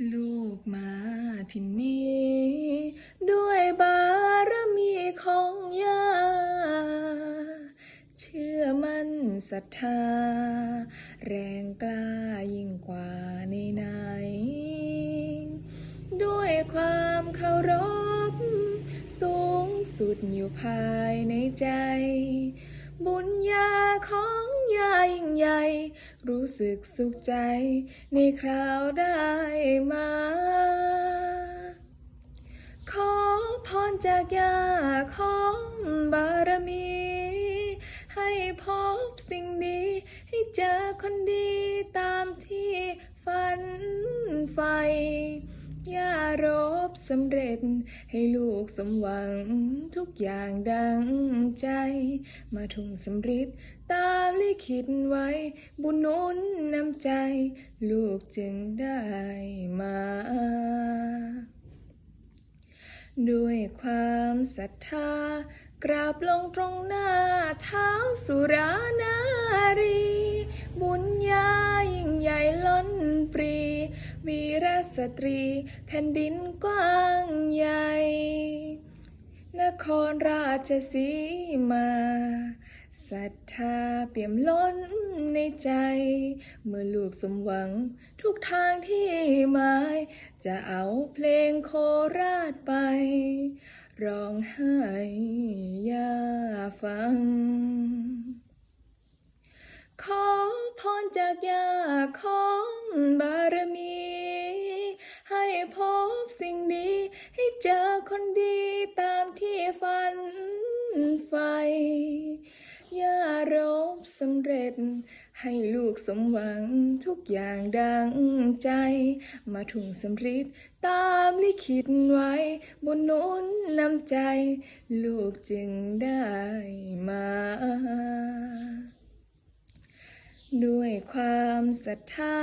ลูกมาที่นี้ด้วยบารมีของยาเชื่อมั่นศรัทธา แรงกล้ายิ่งกว่าในไหน ด้วยความเคารพ สูงสุดอยู่ภายในใจ บุญญาของยายิ่งใหญ่ รู้สึกสุขใจ ในคราวได้มา ขอพรจากยาของบารมี ให้พบสิ่งดี ให้เจอคนดีตา สำเร็จ ให้ลูกสมหวัง ทุกอย่างดังใจ มาทุ่งสำริดตามลิขิตไว้ บุญนุนนำใจ ลูกจึงได้มาด้วยความศรัทธากราบลงตรงหน้าเท้าสุรานารี วีรสตรี แผ่นดินกว้างใหญ่ นครราชสีมาศรัทธาเปี่ยมล้นในใจ เมื่อลูกสมหวังทุกทางที่หมาย จะเอาเพลงโคราชไป ร้องไห้ย่าฟัง ขอพรจากยาของ คนดีตามที่ฝันใฝ่ย่ารบสำเร็จ ให้ลูกสมหวังทุกอย่างดังใจ มาทุ่งสำริดตามลิขิตไว้ บนนุนนำใจ ลูกจึงได้มา ด้วยความศรัทธา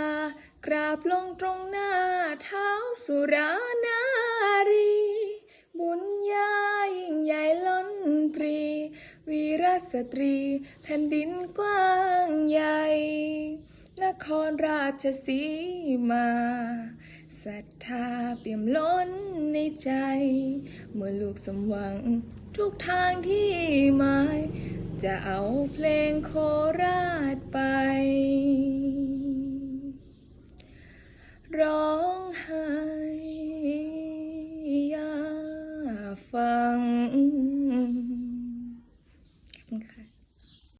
กราบลงตรงหน้าเท้าสุรานา รี วีรสตรี แผ่นดินกว้างใหญ่ นครราชสีมาศรัทธาเปี่ยมล้นในใจ เมื่อลูกสมหวังทุกทางที่หมาย จะเอาเพลงโคราชไป ร้องไห้ยาฟัง